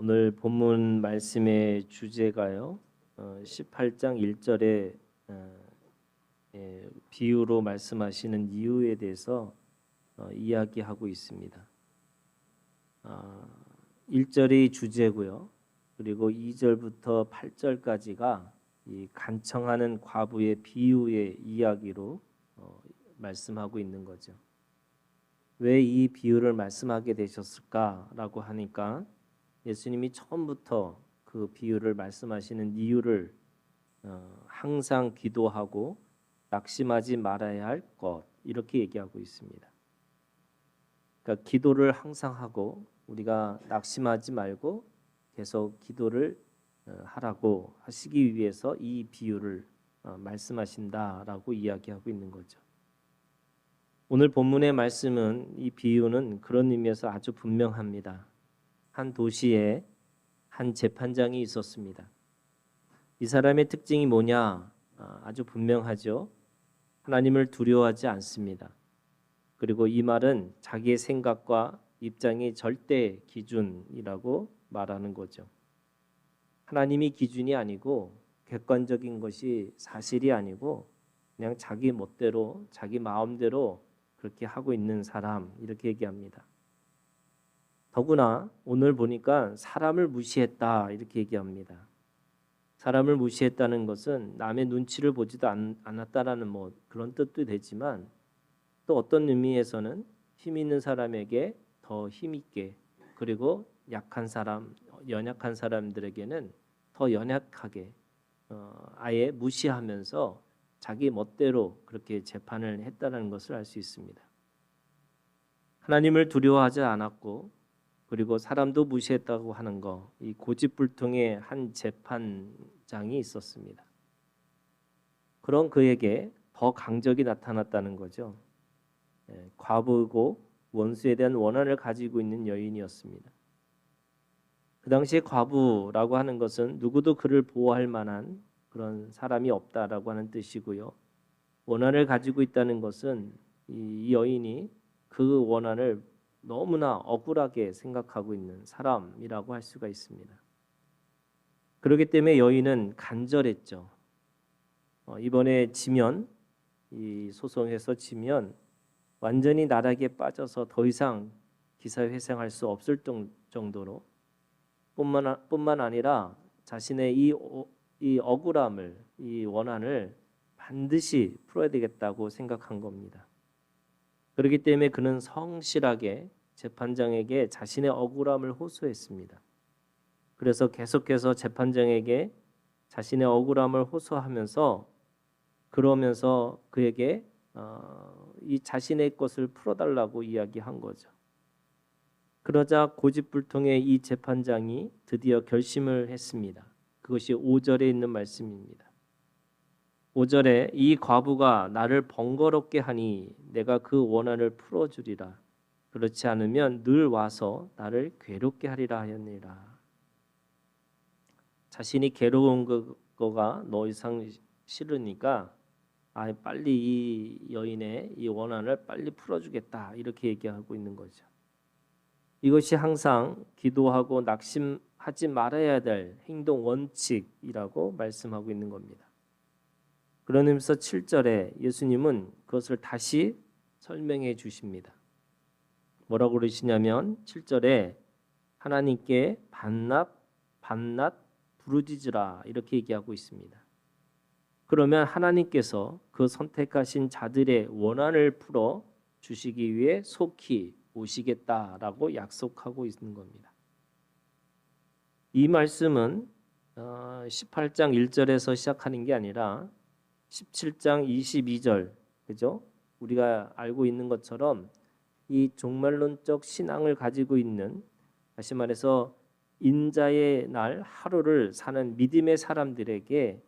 오늘 본문 말씀의 주제가요. 어, 18장 1절에 어, 예, 비유로 말씀하시는 이유에 대해서 어, 이야기하고 있습니다. 아, 1절이 주제고요. 그리고 2절부터 8절까지가 이 간청하는 과부의 비유의 이야기로 어, 말씀하고 있는 거죠. 왜 이 비유를 말씀하게 되셨을까라고 하니까 예수님이 처음부터 그 비유를 말씀하시는 이유를 어, 항상 기도하고 낙심하지 말아야 할 것 이렇게 얘기하고 있습니다. 그러니까 기도를 항상 하고 우리가 낙심하지 말고 계속 기도를 어, 하라고 하시기 위해서 이 비유를 어, 말씀하신다라고 이야기하고 있는 거죠. 오늘 본문의 말씀은 이 비유는 그런 의미에서 아주 분명합니다. 한 도시에 한 재판장이 있었습니다. 이 사람의 특징이 뭐냐? 아, 아주 분명하죠. 하나님을 두려워하지 않습니다. 그리고 이 말은 자기의 생각과 입장이 절대 기준이라고 말하는 거죠. 하나님이 기준이 아니고 객관적인 것이 사실이 아니고 그냥 자기 멋대로 자기 마음대로 그렇게 하고 있는 사람 이렇게 얘기합니다. 더구나 오늘 보니까 사람을 무시했다 이렇게 얘기합니다. 사람을 무시했다는 것은 남의 눈치를 보지도 않, 않았다라는 뭐 그런 뜻도 되지만 또 어떤 의미에서는 힘 있는 사람에게 더 힘 있게 그리고 약한 사람 연약한 사람들에게는 더 연약하게 어, 아예 무시하면서 자기 멋대로 그렇게 재판을 했다는 것을 알 수 있습니다. 하나님을 두려워하지 않았고 그리고 사람도 무시했다고 하는 거, 이 고집불통의 한 재판장이 있었습니다. 그런 그에게 더 강적이 나타났다는 거죠. 예, 과부고 원수에 대한 원한을 가지고 있는 여인이었습니다. 그 당시에 과부라고 하는 것은 누구도 그를 보호할 만한 그런 사람이 없다라고 하는 뜻이고요. 원한을 가지고 있다는 것은 이 여인이 그 원한을 너무나 억울하게 생각하고 있는 사람이라고 할 수가 있습니다. 그렇기 때문에 여인은 간절했죠. 어, 이번에 지면 이 소송에서 지면 완전히 나락에 빠져서 더 이상 기사 회생할 수 없을 정도로 뿐만 뿐만 아니라 자신의 이, 이 억울함을 이 원한을 반드시 풀어야 되겠다고 생각한 겁니다. 그렇기 때문에 그는 성실하게 재판장에게 자신의 억울함을 호소했습니다. 그래서 계속해서 재판장에게 자신의 억울함을 호소하면서 그러면서 그에게 어, 이 자신의 것을 풀어달라고 이야기한 거죠. 그러자 고집불통의 이 재판장이 드디어 결심을 했습니다. 그것이 5절에 있는 말씀입니다. 5절에 이 과부가 나를 번거롭게 하니 내가 그 원한을 풀어 주리라. 그렇지 않으면 늘 와서 나를 괴롭게 하리라 하였느니라. 자신이 괴로운 거가 더 이상 싫으니까 아 빨리 이 여인의 이 원한을 빨리 풀어주겠다 이렇게 얘기하고 있는 거죠. 이것이 항상 기도하고 낙심하지 말아야 될 행동 원칙이라고 말씀하고 있는 겁니다. 의미에서 7절에 예수님은 그것을 다시 설명해 주십니다. 뭐라고 그러시냐면 7절에 하나님께 반납 반납 부르짖으라 이렇게 얘기하고 있습니다. 그러면 하나님께서 그 선택하신 자들의 원한을 풀어 주시기 위해 속히 오시겠다라고 약속하고 있는 겁니다. 이 말씀은 18장 어, 1절에서 시작하는 게 아니라 17장 22절 그죠? 우리가 알고 있는 것처럼 이 종말론적 신앙을 가지고 있는 다시 말해서 인자의 날 하루를 사는 믿음의 사람들에게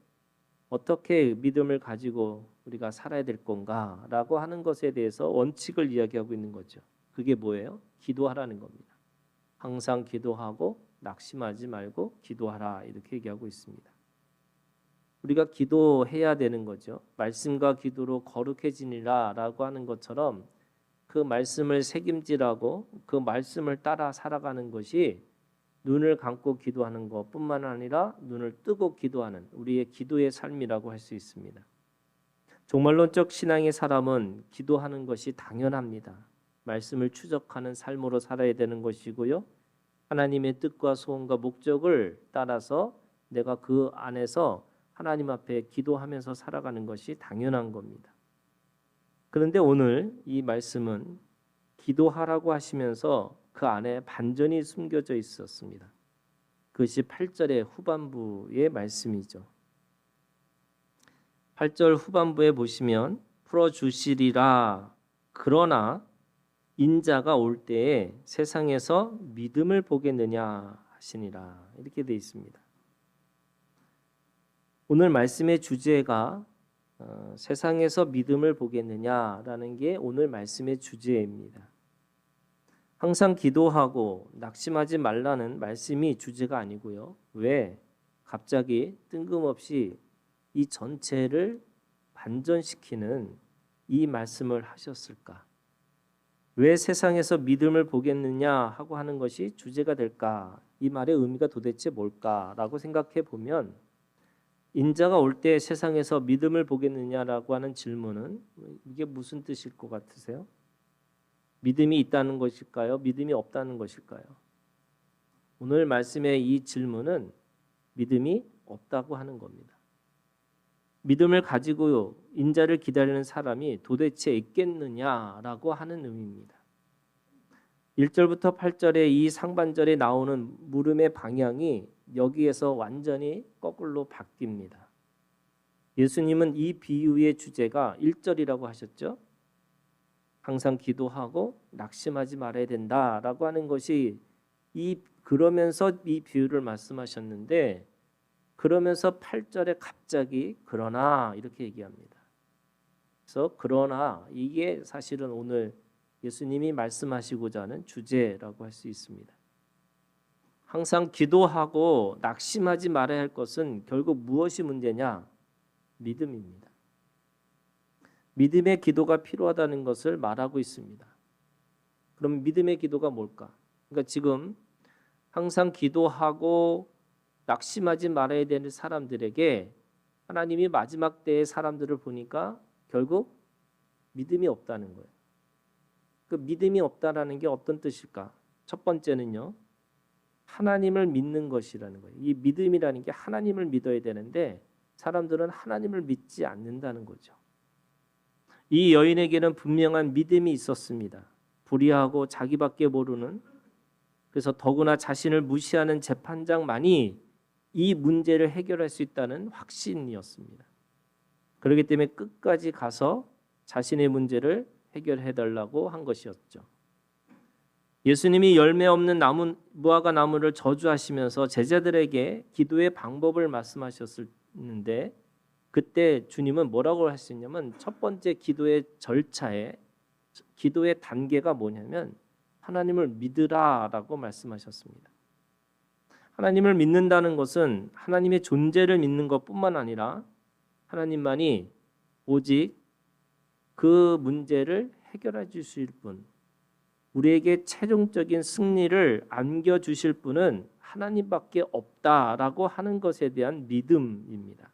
어떻게 믿음을 가지고 우리가 살아야 될 건가라고 하는 것에 대해서 원칙을 이야기하고 있는 거죠. 그게 뭐예요? 기도하라는 겁니다. 항상 기도하고 낙심하지 말고 기도하라 이렇게 얘기하고 있습니다. 우리가 기도해야 되는 거죠. 말씀과 기도로 거룩해지니라라고 하는 것처럼 그 말씀을 책임지라고 그 말씀을 따라 살아가는 것이 눈을 감고 기도하는 것뿐만 아니라 눈을 뜨고 기도하는 우리의 기도의 삶이라고 할 수 있습니다. 종말론적 신앙의 사람은 기도하는 것이 당연합니다. 말씀을 추적하는 삶으로 살아야 되는 것이고요. 하나님의 뜻과 소원과 목적을 따라서 내가 그 안에서 하나님 앞에 기도하면서 살아가는 것이 당연한 겁니다. 그런데 오늘 이 말씀은 기도하라고 하시면서 그 안에 반전이 숨겨져 있었습니다. 그것이 8절의 후반부의 말씀이죠. 8절 후반부에 보시면 풀어 주시리라 그러나 인자가 올 때에 세상에서 믿음을 보겠느냐 하시니라 이렇게 되어 있습니다. 오늘 말씀의 주제가 어, 세상에서 믿음을 보겠느냐라는 게 오늘 말씀의 주제입니다. 항상 기도하고 낙심하지 말라는 말씀이 주제가 아니고요. 왜 갑자기 뜬금없이 이 전체를 반전시키는 이 말씀을 하셨을까? 왜 세상에서 믿음을 보겠느냐 하고 하는 것이 주제가 될까? 이 말의 의미가 도대체 뭘까라고 생각해 보면 인자가 올 때 세상에서 믿음을 보겠느냐라고 하는 질문은 이게 무슨 뜻일 것 같으세요? 믿음이 있다는 것일까요? 믿음이 없다는 것일까요? 오늘 말씀의 이 질문은 믿음이 없다고 하는 겁니다. 믿음을 가지고 인자를 기다리는 사람이 도대체 있겠느냐라고 하는 의미입니다. 1절부터 8절의 이 상반절에 나오는 물음의 방향이 여기에서 완전히 거꾸로 바뀝니다. 예수님은 이 비유의 주제가 1절이라고 하셨죠. 항상 기도하고 낙심하지 말아야 된다라고 하는 것이 이 그러면서 이 비유를 말씀하셨는데 그러면서 8절에 갑자기 그러나 이렇게 얘기합니다. 그래서 그러나 이게 사실은 오늘 예수님이 말씀하시고자 하는 주제라고 할 수 있습니다. 항상 기도하고 낙심하지 말아야 할 것은 결국 무엇이 문제냐? 믿음입니다. 믿음의 기도가 필요하다는 것을 말하고 있습니다. 그럼 믿음의 기도가 뭘까? 그러니까 지금 항상 기도하고 낙심하지 말아야 되는 사람들에게 하나님이 마지막 때의 사람들을 보니까 결국 믿음이 없다는 거예요. 그 믿음이 없다라는 게 어떤 뜻일까? 첫 번째는요. 하나님을 믿는 것이라는 거예요. 이 믿음이라는 게 하나님을 믿어야 되는데 사람들은 하나님을 믿지 않는다는 거죠. 이 여인에게는 분명한 믿음이 있었습니다. 불의하고 자기밖에 모르는 그래서 더구나 자신을 무시하는 재판장만이 이 문제를 해결할 수 있다는 확신이었습니다. 그렇기 때문에 끝까지 가서 자신의 문제를 해결해 달라고 한 것이었죠. 예수님이 열매 없는 나무 무화과 나무를 저주하시면서 제자들에게 기도의 방법을 말씀하셨는데 그때 주님은 뭐라고 하셨냐면 첫 번째 기도의 절차에 기도의 단계가 뭐냐면 하나님을 믿으라라고 말씀하셨습니다. 하나님을 믿는다는 것은 하나님의 존재를 믿는 것뿐만 아니라 하나님만이 오직 그 문제를 해결해 주실 분, 우리에게 최종적인 승리를 안겨 주실 분은 하나님밖에 없다라고 하는 것에 대한 믿음입니다.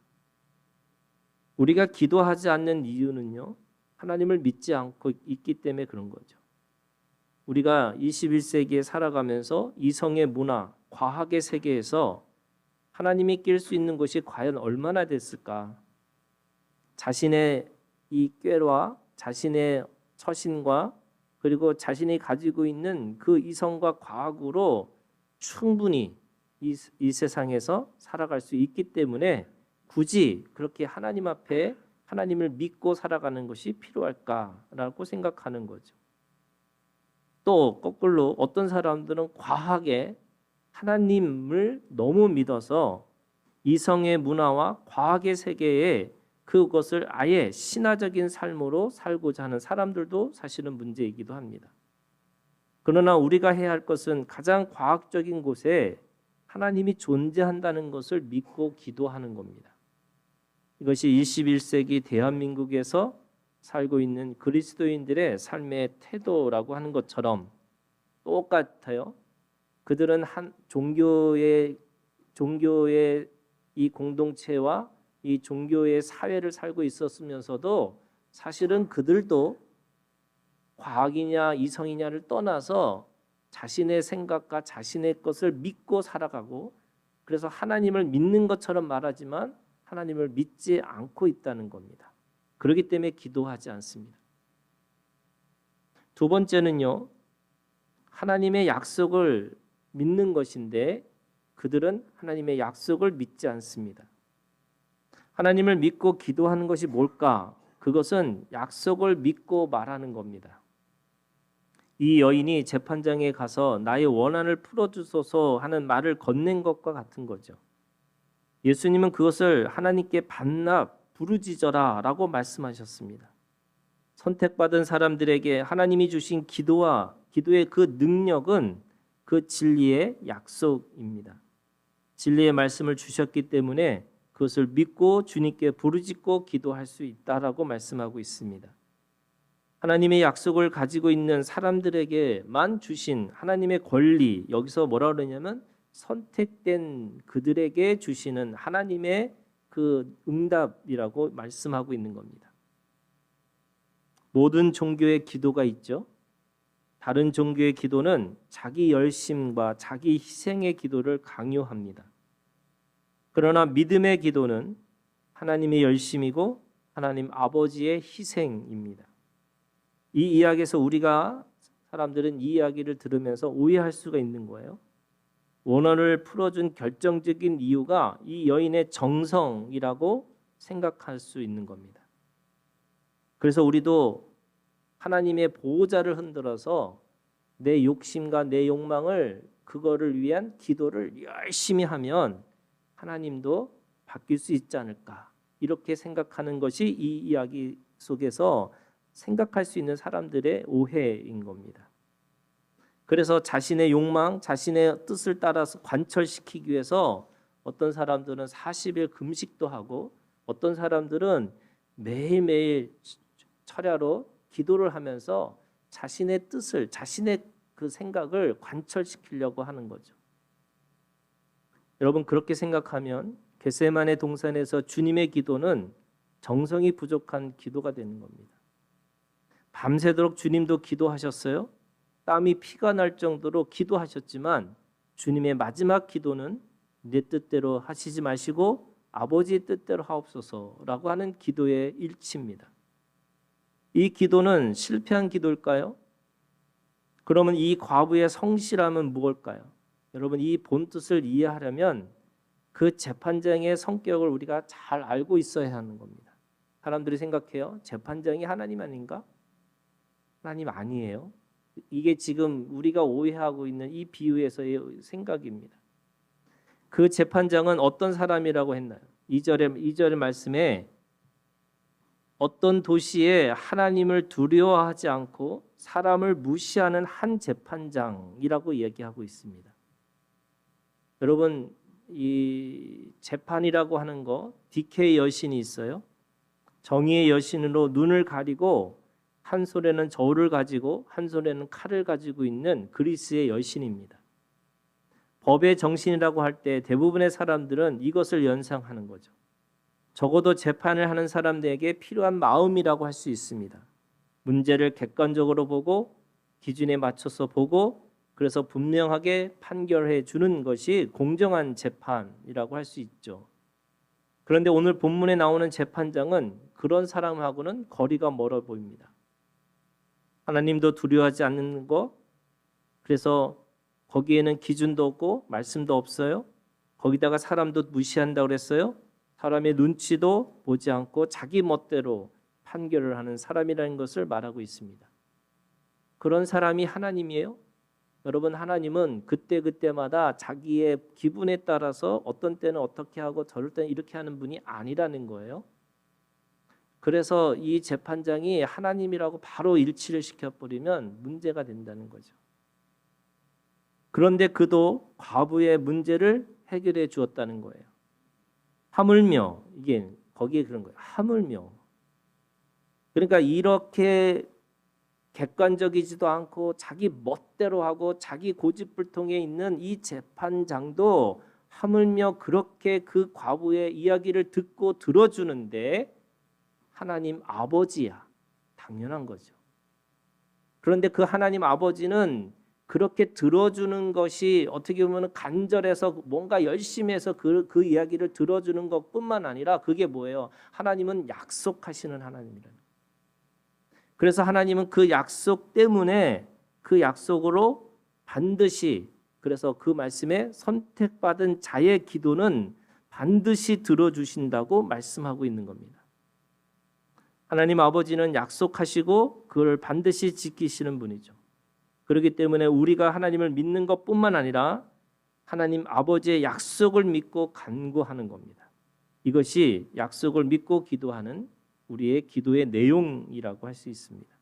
우리가 기도하지 않는 이유는요. 하나님을 믿지 않고 있기 때문에 그런 거죠. 우리가 21세기에 살아가면서 이성의 문화, 과학의 세계에서 하나님이 낄 수 있는 것이 과연 얼마나 됐을까? 자신의 이 꾀와 자신의 처신과 그리고 자신이 가지고 있는 그 이성과 과학으로 충분히 이, 이 세상에서 살아갈 수 있기 때문에 굳이 그렇게 하나님 앞에 하나님을 믿고 살아가는 것이 필요할까라고 생각하는 거죠. 또 거꾸로 어떤 사람들은 과하게 하나님을 너무 믿어서 이성의 문화와 과학의 세계에 그것을 아예 신화적인 삶으로 살고자 하는 사람들도 사실은 문제이기도 합니다. 그러나 우리가 해야 할 것은 가장 과학적인 곳에 하나님이 존재한다는 것을 믿고 기도하는 겁니다. 이것이 21세기 대한민국에서 살고 있는 그리스도인들의 삶의 태도라고 하는 것처럼 똑같아요. 그들은 한 종교의 종교의 이 공동체와 이 종교의 사회를 살고 있었으면서도 사실은 그들도 과학이냐 이성이냐를 떠나서 자신의 생각과 자신의 것을 믿고 살아가고 그래서 하나님을 믿는 것처럼 말하지만 하나님을 믿지 않고 있다는 겁니다. 그렇기 때문에 기도하지 않습니다. 두 번째는요. 하나님의 약속을 믿는 것인데 그들은 하나님의 약속을 믿지 않습니다. 하나님을 믿고 기도하는 것이 뭘까? 그것은 약속을 믿고 말하는 겁니다. 이 여인이 재판장에 가서 나의 원한을 풀어주소서 하는 말을 건넨 것과 같은 거죠. 예수님은 그것을 하나님께 반납, 부르짖어라 라고 말씀하셨습니다. 선택받은 사람들에게 하나님이 주신 기도와 기도의 그 능력은 그 진리의 약속입니다. 진리의 말씀을 주셨기 때문에 그것을 믿고 주님께 부르짖고 기도할 수 있다라고 말씀하고 있습니다. 하나님의 약속을 가지고 있는 사람들에게만 주신 하나님의 권리 여기서 뭐라 그러냐면 선택된 그들에게 주시는 하나님의 그 응답이라고 말씀하고 있는 겁니다. 모든 종교의 기도가 있죠. 다른 종교의 기도는 자기 열심과 자기 희생의 기도를 강요합니다. 그러나 믿음의 기도는 하나님의 열심이고 하나님 아버지의 희생입니다. 이 이야기에서 우리가 사람들은 이 이야기를 들으면서 오해할 수가 있는 거예요. 원어를 풀어준 결정적인 이유가 이 여인의 정성이라고 생각할 수 있는 겁니다. 그래서 우리도 하나님의 보호자를 흔들어서 내 욕심과 내 욕망을 그거를 위한 기도를 열심히 하면 하나님도 바뀔 수 있지 않을까 이렇게 생각하는 것이 이 이야기 속에서 생각할 수 있는 사람들의 오해인 겁니다. 그래서 자신의 욕망, 자신의 뜻을 따라서 관철시키기 위해서 어떤 사람들은 40일 금식도 하고 어떤 사람들은 매일매일 철야로 기도를 하면서 자신의 뜻을 자신의 그 생각을 관철시키려고 하는 거죠. 여러분 그렇게 생각하면 겟세만의 동산에서 주님의 기도는 정성이 부족한 기도가 되는 겁니다. 밤새도록 주님도 기도하셨어요. 땀이 피가 날 정도로 기도하셨지만 주님의 마지막 기도는 내 뜻대로 하시지 마시고 아버지의 뜻대로 하옵소서라고 하는 기도의 일치입니다. 이 기도는 실패한 기도일까요? 그러면 이 과부의 성실함은 무엇일까요? 여러분 이 본 뜻을 이해하려면 그 재판장의 성격을 우리가 잘 알고 있어야 하는 겁니다. 사람들이 생각해요. 재판장이 하나님 아닌가? 하나님 아니에요. 이게 지금 우리가 오해하고 있는 이 비유에서의 생각입니다. 그 재판장은 어떤 사람이라고 했나요? 2절의 2절의 말씀에 어떤 도시에 하나님을 두려워하지 않고 사람을 무시하는 한 재판장이라고 얘기하고 있습니다. 여러분 이 재판이라고 하는 거 디케이 여신이 있어요. 정의의 여신으로 눈을 가리고 한 손에는 저울을 가지고 한 손에는 칼을 가지고 있는 그리스의 여신입니다. 법의 정신이라고 할 때 대부분의 사람들은 이것을 연상하는 거죠. 적어도 재판을 하는 사람들에게 필요한 마음이라고 할 수 있습니다. 문제를 객관적으로 보고 기준에 맞춰서 보고 그래서 분명하게 판결해 주는 것이 공정한 재판이라고 할 수 있죠. 그런데 오늘 본문에 나오는 재판장은 그런 사람하고는 거리가 멀어 보입니다. 하나님도 두려워하지 않는 거. 그래서 거기에는 기준도 없고 말씀도 없어요. 거기다가 사람도 무시한다 그랬어요. 사람의 눈치도 보지 않고 자기 멋대로 판결을 하는 사람이라는 것을 말하고 있습니다. 그런 사람이 하나님이에요? 여러분 하나님은 그때 그때마다 자기의 기분에 따라서 어떤 때는 어떻게 하고 저럴 때는 이렇게 하는 분이 아니라는 거예요. 그래서 이 재판장이 하나님이라고 바로 일치를 시켜버리면 문제가 된다는 거죠. 그런데 그도 과부의 문제를 해결해 주었다는 거예요. 하물며 이게 거기에 그런 거예요. 하물며 그러니까 이렇게 객관적이지도 않고 자기 멋대로 하고 자기 고집불통에 있는 이 재판장도 하물며 그렇게 그 과부의 이야기를 듣고 들어주는데 하나님 아버지야 당연한 거죠. 그런데 그 하나님 아버지는 그렇게 들어주는 것이 어떻게 보면 간절해서 뭔가 열심히 해서 그, 그 이야기를 들어주는 것뿐만 아니라 그게 뭐예요? 하나님은 약속하시는 하나님이라는. 그래서 하나님은 그 약속 때문에 그 약속으로 반드시 그래서 그 말씀에 선택받은 자의 기도는 반드시 들어주신다고 말씀하고 있는 겁니다. 하나님 아버지는 약속하시고 그걸 반드시 지키시는 분이죠. 그렇기 때문에 우리가 하나님을 믿는 것뿐만 아니라 하나님 아버지의 약속을 믿고 간구하는 겁니다. 이것이 약속을 믿고 기도하는 우리의 기도의 내용이라고 할 수 있습니다.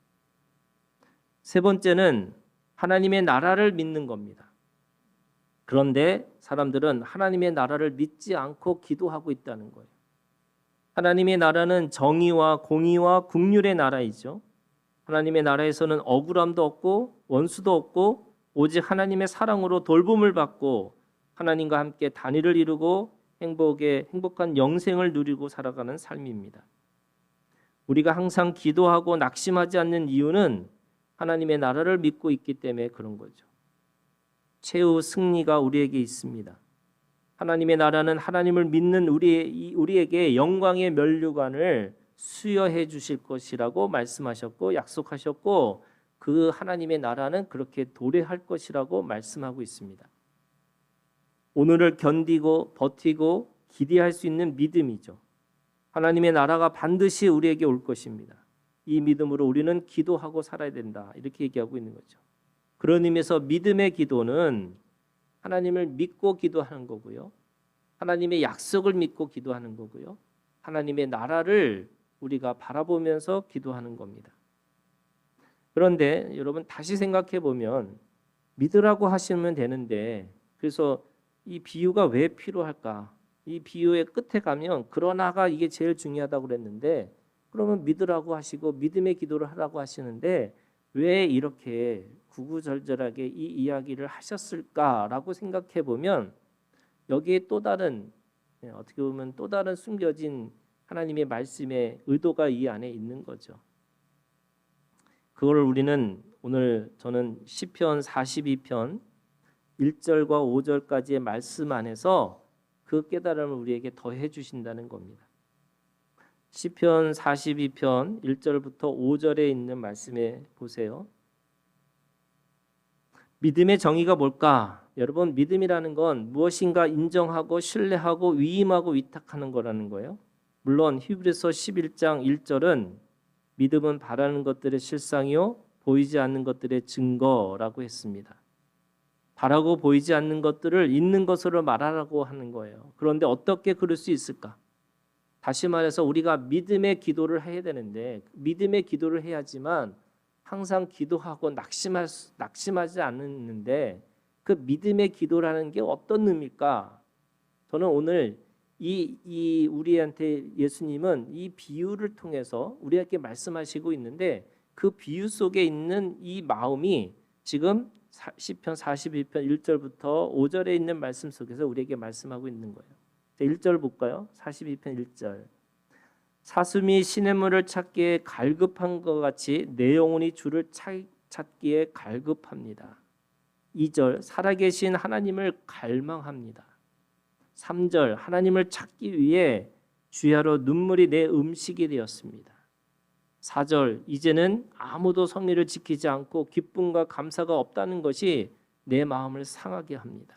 세 번째는 하나님의 나라를 믿는 겁니다. 그런데 사람들은 하나님의 나라를 믿지 않고 기도하고 있다는 거예요. 하나님의 나라는 정의와 공의와 국률의 나라이죠. 하나님의 나라에서는 억울함도 없고 원수도 없고 오직 하나님의 사랑으로 돌봄을 받고 하나님과 함께 단위를 이루고 행복의 행복한 영생을 누리고 살아가는 삶입니다. 우리가 항상 기도하고 낙심하지 않는 이유는 하나님의 나라를 믿고 있기 때문에 그런 거죠. 최후 승리가 우리에게 있습니다. 하나님의 나라는 하나님을 믿는 우리 우리에게 영광의 면류관을 수여해 주실 것이라고 말씀하셨고 약속하셨고 그 하나님의 나라는 그렇게 도래할 것이라고 말씀하고 있습니다. 오늘을 견디고 버티고 기대할 수 있는 믿음이죠. 하나님의 나라가 반드시 우리에게 올 것입니다. 이 믿음으로 우리는 기도하고 살아야 된다. 이렇게 얘기하고 있는 거죠. 그런 의미에서 믿음의 기도는 하나님을 믿고 기도하는 거고요. 하나님의 약속을 믿고 기도하는 거고요. 하나님의 나라를 우리가 바라보면서 기도하는 겁니다. 그런데 여러분 다시 생각해 보면 믿으라고 하시면 되는데 그래서 이 비유가 왜 필요할까? 이 비유의 끝에 가면 그러나가 이게 제일 중요하다고 그랬는데 그러면 믿으라고 하시고 믿음의 기도를 하라고 하시는데 왜 이렇게 구구절절하게 이 이야기를 하셨을까라고 생각해 보면 여기에 또 다른 네, 어떻게 보면 또 다른 숨겨진 하나님의 말씀의 의도가 이 안에 있는 거죠. 그걸 우리는 오늘 저는 시편 42편 1절과 5절까지의 말씀 안에서 그 깨달음을 우리에게 더해 주신다는 겁니다. 시편 42편 1절부터 5절에 있는 말씀에 보세요. 믿음의 정의가 뭘까? 여러분 믿음이라는 건 무엇인가 인정하고 신뢰하고 위임하고 위탁하는 거라는 거예요. 물론 히브리서 11장 1절은 믿음은 바라는 것들의 실상이요 보이지 않는 것들의 증거라고 했습니다. 바라고 보이지 않는 것들을 있는 것으로 말하라고 하는 거예요. 그런데 어떻게 그럴 수 있을까? 다시 말해서 우리가 믿음의 기도를 해야 되는데 믿음의 기도를 해야지만 항상 기도하고 낙심할 수, 낙심하지 않는데 그 믿음의 기도라는 게 어떤 의미일까? 저는 오늘 이, 이 우리한테 예수님은 이 비유를 통해서 우리에게 말씀하시고 있는데 그 비유 속에 있는 이 마음이 지금 시편 42편 1절부터 5절에 있는 말씀 속에서 우리에게 말씀하고 있는 거예요. 1절 볼까요? 42편 1절. 사슴이 시냇물을 찾기에 갈급한 것 같이 내 영혼이 주를 찾기에 갈급합니다. 2절 살아계신 하나님을 갈망합니다. 3절 하나님을 찾기 위해 주야로 눈물이 내 음식이 되었습니다. 4절 이제는 아무도 성리를 지키지 않고 기쁨과 감사가 없다는 것이 내 마음을 상하게 합니다.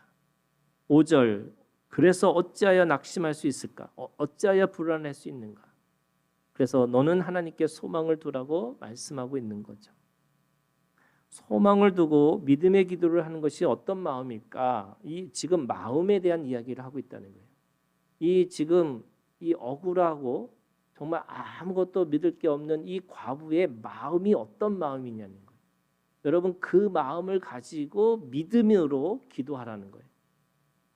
5절 그래서 어찌하여 낙심할 수 있을까? 어, 어찌하여 불안할 수 있는가? 그래서 너는 하나님께 소망을 두라고 말씀하고 있는 거죠. 소망을 두고 믿음의 기도를 하는 것이 어떤 마음일까? 이 지금 마음에 대한 이야기를 하고 있다는 거예요. 이 지금 이 억울하고 정말 아무것도 믿을 게 없는 이 과부의 마음이 어떤 마음이냐는 거예요. 여러분 그 마음을 가지고 믿음으로 기도하라는 거예요.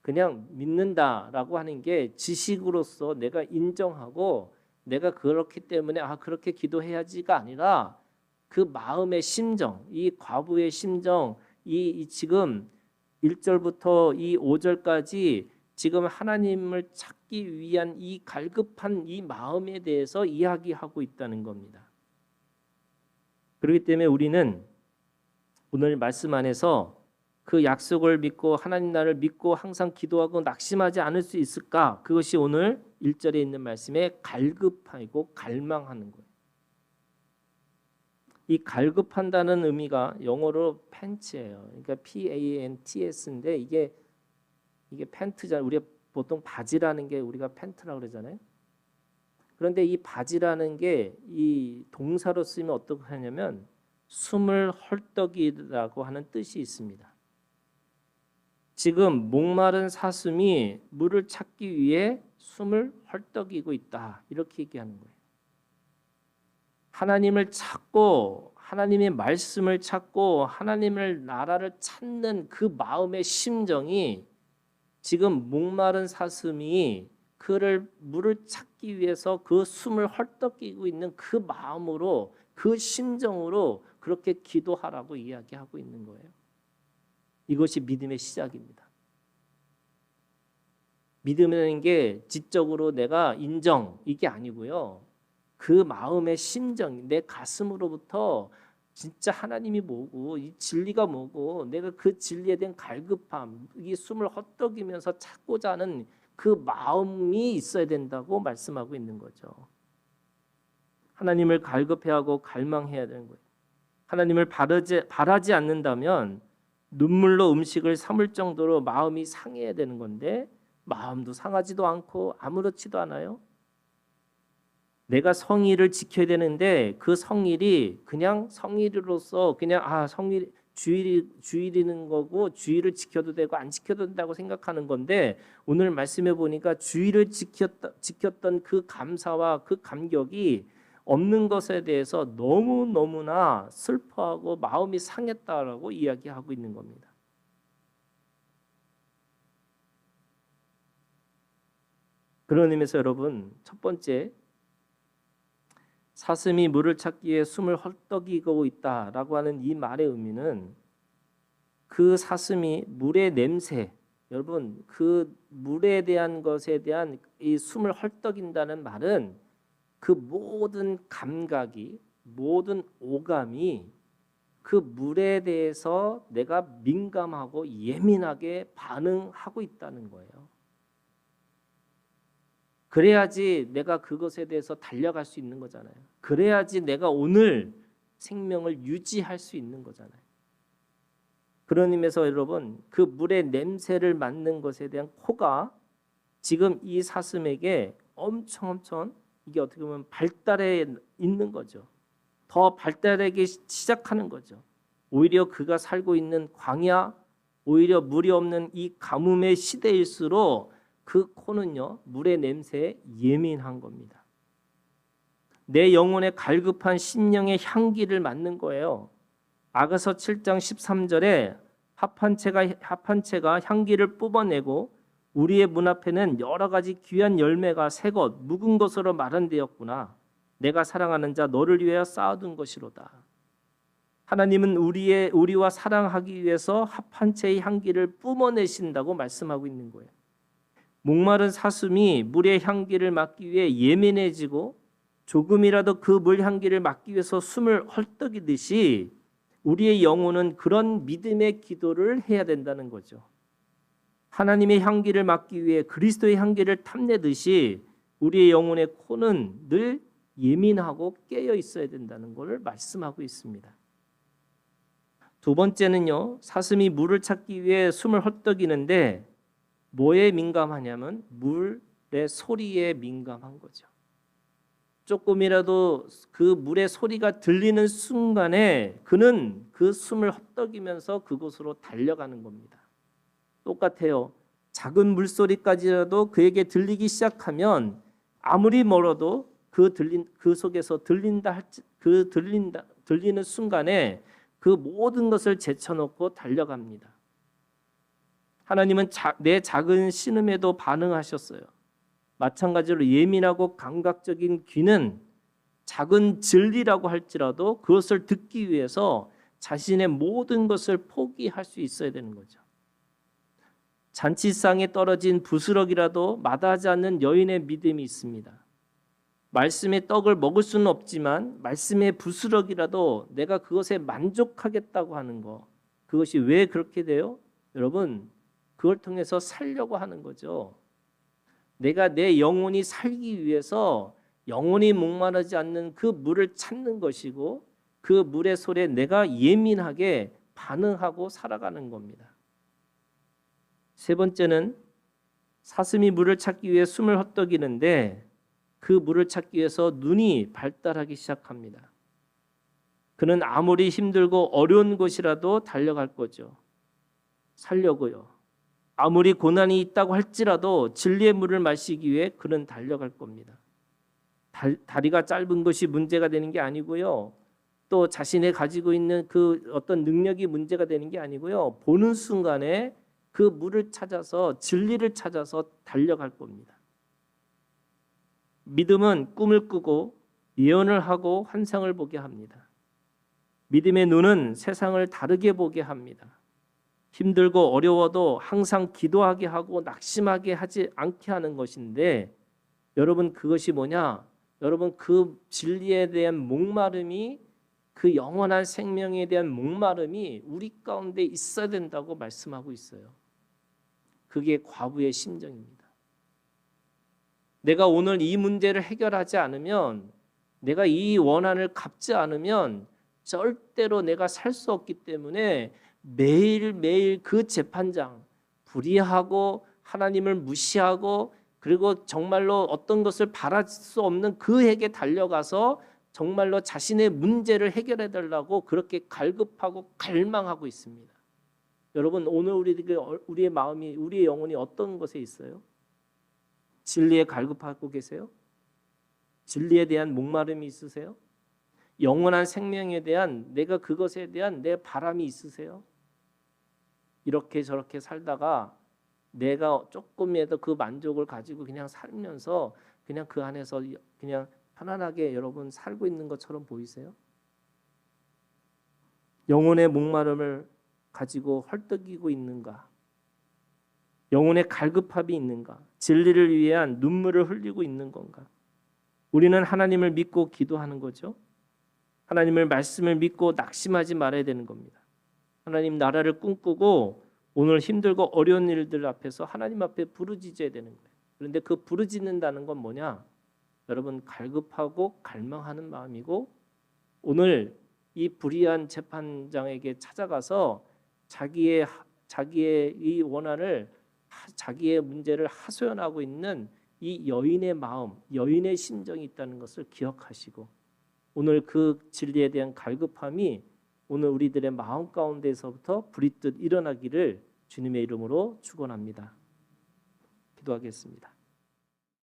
그냥 믿는다라고 하는 게 지식으로서 내가 인정하고 내가 그렇기 때문에 아 그렇게 기도해야지가 아니라 그 마음의 심정, 이 과부의 심정, 이, 이 지금 1절부터 이 5절까지 지금 하나님을 찾기 위한 이 갈급한 이 마음에 대해서 이야기하고 있다는 겁니다. 그렇기 때문에 우리는 오늘 말씀 안에서 그 약속을 믿고 하나님 나를 믿고 항상 기도하고 낙심하지 않을 수 있을까? 그것이 오늘 1절에 있는 말씀에 갈급하고 갈망하는 거예요. 이 갈급한다는 의미가 영어로 팬츠예요. 그러니까 P A N T S인데 이게 이게 팬트잖아요. 우리가 보통 바지라는 게 우리가 팬트라고 그러잖아요. 그런데 이 바지라는 게 이 동사로 쓰면 어떻게 하냐면 숨을 헐떡이라고 하는 뜻이 있습니다. 지금 목마른 사슴이 물을 찾기 위해 숨을 헐떡이고 있다. 이렇게 얘기하는 거예요. 하나님을 찾고 하나님의 말씀을 찾고 하나님을 나라를 찾는 그 마음의 심정이 지금 목마른 사슴이 그를 물을 찾기 위해서 그 숨을 헐떡이고 있는 그 마음으로 그 심정으로 그렇게 기도하라고 이야기하고 있는 거예요. 이것이 믿음의 시작입니다. 믿음이라는 게 지적으로 내가 인정 이게 아니고요. 그 마음의 심정, 내 가슴으로부터 진짜 하나님이 뭐고 이 진리가 뭐고 내가 그 진리에 대한 갈급함, 이 숨을 헛떡이면서 찾고자 하는 그 마음이 있어야 된다고 말씀하고 있는 거죠. 하나님을 갈급해하고 갈망해야 되는 거예요. 하나님을 바라지, 바라지 않는다면 눈물로 음식을 삼을 정도로 마음이 상해야 되는 건데 마음도 상하지도 않고 아무렇지도 않아요. 내가 성의를 지켜야 되는데 그 성일이 그냥 성일로서 그냥 아 성일 주일 주일이는 거고 주일을 지켜도 되고 안 지켜도 된다고 생각하는 건데 오늘 말씀해 보니까 주일을 지켰다, 지켰던 그 감사와 그 감격이 없는 것에 대해서 너무 너무나 슬퍼하고 마음이 상했다라고 이야기하고 있는 겁니다. 그런 의미에서 여러분 첫 번째 사슴이 물을 찾기 위해 숨을 헐떡이고 있다라고 하는 이 말의 의미는 그 사슴이 물의 냄새 여러분 그 물에 대한 것에 대한 이 숨을 헐떡인다는 말은 그 모든 감각이 모든 오감이 그 물에 대해서 내가 민감하고 예민하게 반응하고 있다는 거예요. 그래야지 내가 그것에 대해서 달려갈 수 있는 거잖아요. 그래야지 내가 오늘 생명을 유지할 수 있는 거잖아요. 그런 의미에서 여러분 그 물의 냄새를 맡는 것에 대한 코가 지금 이 사슴에게 엄청 엄청 이게 어떻게 보면 발달해 있는 거죠. 더 발달하기 시작하는 거죠. 오히려 그가 살고 있는 광야, 오히려 물이 없는 이 가뭄의 시대일수록 그 코는요 물의 냄새에 예민한 겁니다. 내 영혼의 갈급한 심령의 향기를 맡는 거예요. 아가서 7장 13절에 합한 채가 합한 채가 향기를 뽑아내고 우리의 문 앞에는 여러 가지 귀한 열매가 새 것, 묵은 것으로 마련되었구나. 내가 사랑하는 자 너를 위하여 쌓아둔 것이로다. 하나님은 우리의 우리와 사랑하기 위해서 합한 채의 향기를 뿜어내신다고 말씀하고 있는 거예요. 목마른 사슴이 물의 향기를 맡기 위해 예민해지고 조금이라도 그 물 향기를 맡기 위해서 숨을 헐떡이듯이 우리의 영혼은 그런 믿음의 기도를 해야 된다는 거죠. 하나님의 향기를 맡기 위해 그리스도의 향기를 탐내듯이 우리의 영혼의 코는 늘 예민하고 깨어 있어야 된다는 것을 말씀하고 있습니다. 두 번째는요. 사슴이 물을 찾기 위해 숨을 헛떡이는데 뭐에 민감하냐면 물의 소리에 민감한 거죠. 조금이라도 그 물의 소리가 들리는 순간에 그는 그 숨을 헛떡이면서 그곳으로 달려가는 겁니다. 똑같아요. 작은 물소리까지라도 그에게 들리기 시작하면 아무리 멀어도 그 들린 그 속에서 들린다 할지 그 들린다 들리는 순간에 그 모든 것을 제쳐놓고 달려갑니다. 하나님은 자, 내 작은 신음에도 반응하셨어요. 마찬가지로 예민하고 감각적인 귀는 작은 진리라고 할지라도 그것을 듣기 위해서 자신의 모든 것을 포기할 수 있어야 되는 거죠. 잔치상에 떨어진 부스럭이라도 마다하지 않는 여인의 믿음이 있습니다. 말씀의 떡을 먹을 수는 없지만 말씀의 부스럭이라도 내가 그것에 만족하겠다고 하는 거. 그것이 왜 그렇게 돼요? 여러분, 그걸 통해서 살려고 하는 거죠. 내가 내 영혼이 살기 위해서 영혼이 목마르지 않는 그 물을 찾는 것이고 그 물의 소리에 내가 예민하게 반응하고 살아가는 겁니다. 세 번째는 사슴이 물을 찾기 위해 숨을 헛떡이는데 그 물을 찾기 위해서 눈이 발달하기 시작합니다. 그는 아무리 힘들고 어려운 곳이라도 달려갈 거죠. 살려고요. 아무리 고난이 있다고 할지라도 진리의 물을 마시기 위해 그는 달려갈 겁니다. 달, 다리가 짧은 것이 문제가 되는 게 아니고요. 또 자신의 가지고 있는 그 어떤 능력이 문제가 되는 게 아니고요. 보는 순간에 그 물을 찾아서 진리를 찾아서 달려갈 겁니다. 믿음은 꿈을 꾸고 예언을 하고 환상을 보게 합니다. 믿음의 눈은 세상을 다르게 보게 합니다. 힘들고 어려워도 항상 기도하게 하고 낙심하게 하지 않게 하는 것인데 여러분 그것이 뭐냐? 여러분 그 진리에 대한 목마름이 그 영원한 생명에 대한 목마름이 우리 가운데 있어야 된다고 말씀하고 있어요. 그게 과부의 심정입니다. 내가 오늘 이 문제를 해결하지 않으면 내가 이 원한을 갚지 않으면 절대로 내가 살 수 없기 때문에 매일매일 그 재판장 불의하고 하나님을 무시하고 그리고 정말로 어떤 것을 바랄 수 없는 그에게 달려가서 정말로 자신의 문제를 해결해 달라고 그렇게 갈급하고 갈망하고 있습니다. 여러분 오늘 우리에게 우리의 마음이 우리의 영혼이 어떤 것에 있어요? 진리에 갈급하고 계세요? 진리에 대한 목마름이 있으세요? 영원한 생명에 대한 내가 그것에 대한 내 바람이 있으세요? 이렇게 저렇게 살다가 내가 조금이라도 그 만족을 가지고 그냥 살면서 그냥 그 안에서 그냥 편안하게 여러분 살고 있는 것처럼 보이세요? 영혼의 목마름을 가지고 헐떡이고 있는가? 영혼의 갈급함이 있는가? 진리를 위한 눈물을 흘리고 있는 건가? 우리는 하나님을 믿고 기도하는 거죠. 하나님을 말씀을 믿고 낙심하지 말아야 되는 겁니다. 하나님 나라를 꿈꾸고 오늘 힘들고 어려운 일들 앞에서 하나님 앞에 부르짖어야 되는 거예요. 그런데 그 부르짖는다는 건 뭐냐? 여러분 갈급하고 갈망하는 마음이고 오늘 이 불의한 재판장에게 찾아가서 자기의 자기의 이 원한을 자기의 문제를 하소연하고 있는 이 여인의 마음, 여인의 심정이 있다는 것을 기억하시고 오늘 그 진리에 대한 갈급함이 오늘 우리들의 마음 가운데서부터 불이 뜻 일어나기를 주님의 이름으로 축원합니다. 기도하겠습니다.